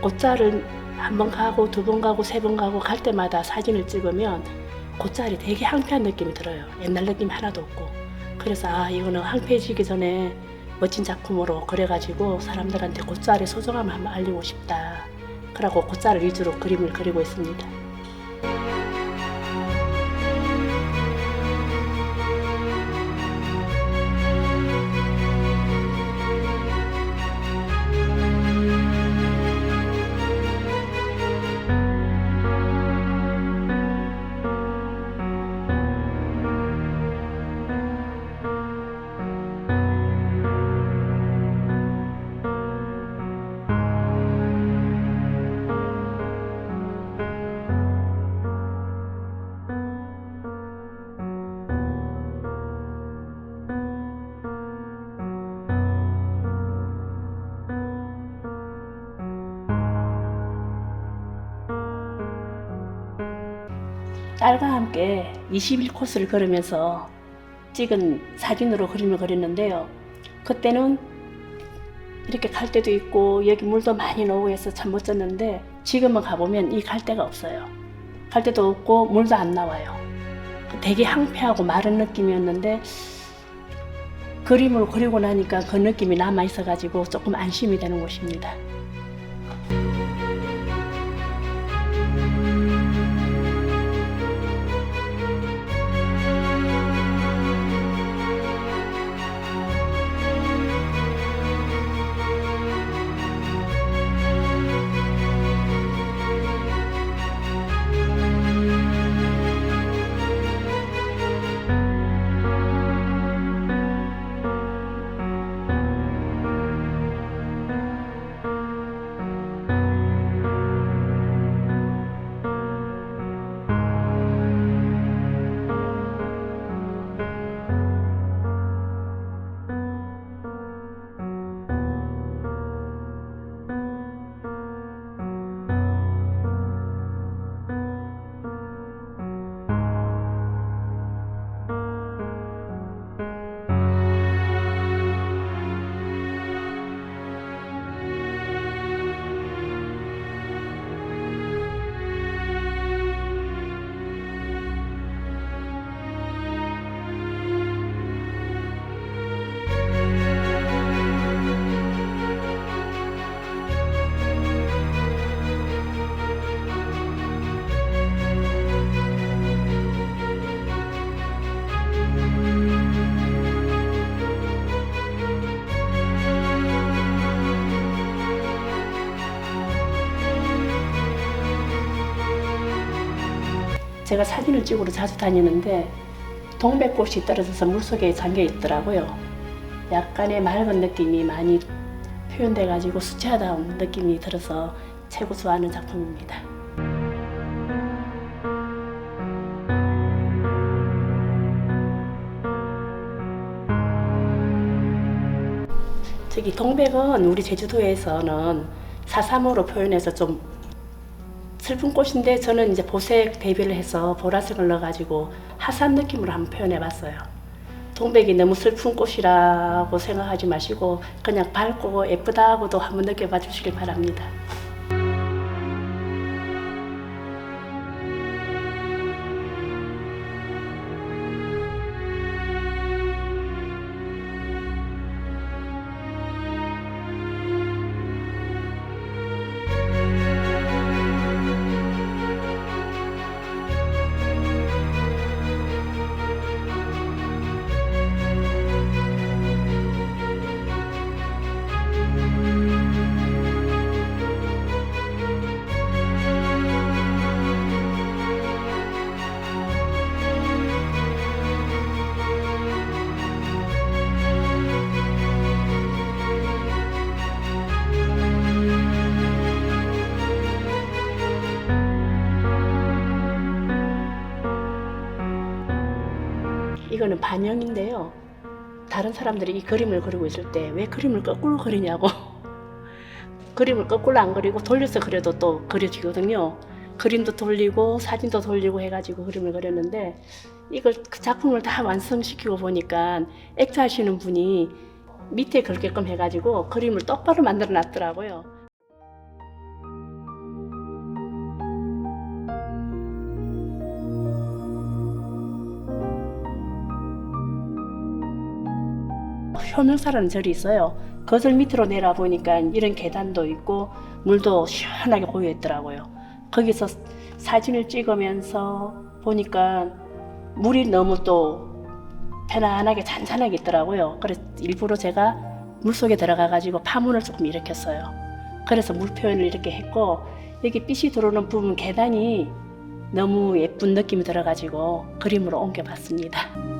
곧자를 한 번 가고 두 번 가고 세 번 가고 갈 때마다 사진을 찍으면 곧자리 되게 항폐한 느낌이 들어요. 옛날 느낌이 하나도 없고. 그래서 아 이거는 항폐해지기 전에 멋진 작품으로 그려가지고 사람들한테 곧자리 소중함을 한번 알리고 싶다. 그러고 곧자를 위주로 그림을 그리고 있습니다. 딸과 함께 21코스를 걸으면서 찍은 사진으로 그림을 그렸는데요. 그때는 이렇게 갈대도 있고 여기 물도 많이 나오고 해서 참 멋졌는데 지금은 가보면 이 갈대가 없어요. 갈대도 없고 물도 안 나와요. 되게 항폐하고 마른 느낌이었는데 그림을 그리고 나니까 그 느낌이 남아 있어가지고 조금 안심이 되는 곳입니다. 제가 사진을 찍으러 자주 다니는데 동백꽃이 떨어져서 물속에 잠겨 있더라고요. 약간의 맑은 느낌이 많이 표현돼 가지고 수채화다운 느낌이 들어서 최고 좋아하는 작품입니다. 저기 동백은 우리 제주도에서는 사삼으로 표현해서 좀 슬픈 꽃인데 저는 이제 보색 대비를 해서 보라색을 넣어가지고 화사한 느낌으로 한번 표현해봤어요. 동백이 너무 슬픈 꽃이라고 생각하지 마시고 그냥 밝고 예쁘다고도 한번 느껴봐 주시길 바랍니다. 이거는 반영인데요. 다른 사람들이 이 그림을 그리고 있을 때 왜 그림을 거꾸로 그리냐고. 그림을 거꾸로 안 그리고 돌려서 그려도 또 그려지거든요. 그림도 돌리고 사진도 돌리고 해가지고 그림을 그렸는데 이걸 그 작품을 다 완성시키고 보니까 액자하시는 분이 밑에 그렇게끔 해가지고 그림을 똑바로 만들어 놨더라고요. 효명사라는 절이 있어요. 그절 밑으로 내려보니까 이런 계단도 있고 물도 시원하게 고여 있더라고요. 거기서 사진을 찍으면서 보니까 물이 너무 또 편안하게 잔잔하게 있더라고요. 그래서 일부러 제가 물 속에 들어가 가지고 파문을 조금 일으켰어요. 그래서 물 표현을 이렇게 했고 여기 빛이 들어오는 부분 계단이 너무 예쁜 느낌이 들어가지고 그림으로 옮겨봤습니다.